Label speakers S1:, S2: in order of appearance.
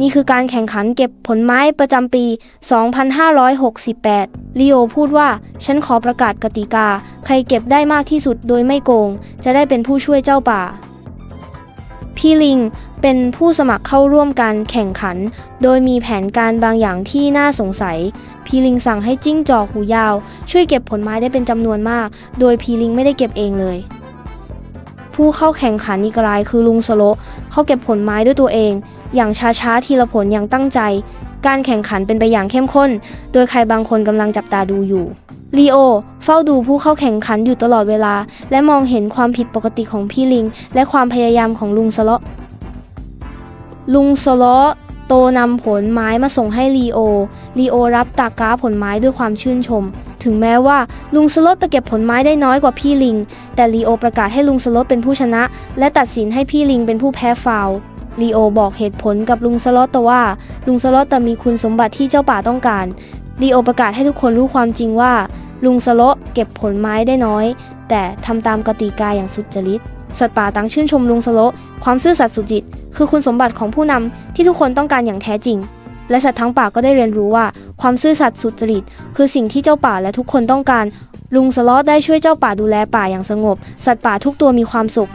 S1: นี่คือการแข่งขันเก็บผลไม้ประจำปี 2568ลีโอพูดว่า ฉันขอประกาศกติกา ใครเก็บได้มากที่สุดโดยไม่โกง จะได้เป็นผู้ช่วยเจ้าป่า พี่ลิงเป็นผู้สมัครเข้าร่วมการแข่งขัน โดยมีแผนการบางอย่างที่น่าสงสัย พีลิงสั่งให้จิ้งจอกหูยาว ช่วยเก็บผลไม้ได้เป็นจำนวนมาก โดยพีลิงไม่ได้เก็บเองเลย ผู้เข้าแข่งขันอีกรายคือลุงสโลเขาเก็บผลไม้ด้วยตัวเอง อย่างช้าๆทีละผลอย่างตั้งใจ การแข่งขันเป็นไปอย่างเข้มข้น โดยใครบางคนกำลังจับตาดูอยู่ลีโอเฝ้าดูผู้เข้าแข่งขันอยู่ตลอดเวลา และมองเห็นความผิดปกติของพี่ลิง และความพยายามของลุงสโลลุงสโลโตนำผลไม้มาส่งให้ลีโอลีโอรับตากร้าผลไม้ด้วยความชื่นชม ถึงแม้ว่าลุงสโลตจะเก็บผลไม้ได้น้อยกว่าพี่ลิง แต่ลีโอประกาศให้ลุงสโลตเป็นผู้ชนะ และตัดสินให้พี่ลิงเป็นผู้แพ้ฟาวล์ลีโอบอกเหตุผลกับลุงสโลตว่า ลุงสโลตมีคุณสมบัติที่เจ้าป่าต้องการลีโอประกาศให้ทุกคนรู้ความจริงว่า ลุงสโลเก็บผลไม้ได้น้อย แต่ทำตามกติกาอย่างสุจริตสัตว์ป่าต่างชื่นชมลุงสโลความซื่อสัตย์สุจริต คือคุณสมบัติของผู้นำที่ทุกคนต้องการอย่างแท้จริง และสัตว์ทั้งป่าก็ได้เรียนรู้ว่า ความซื่อสัตย์สุจริต คือสิ่งที่เจ้าป่าและทุกคนต้องการ ลุงสลอตได้ช่วยเจ้าป่าดูแลป่าอย่างสงบ สัตว์ป่าทุกตัวมีความสุข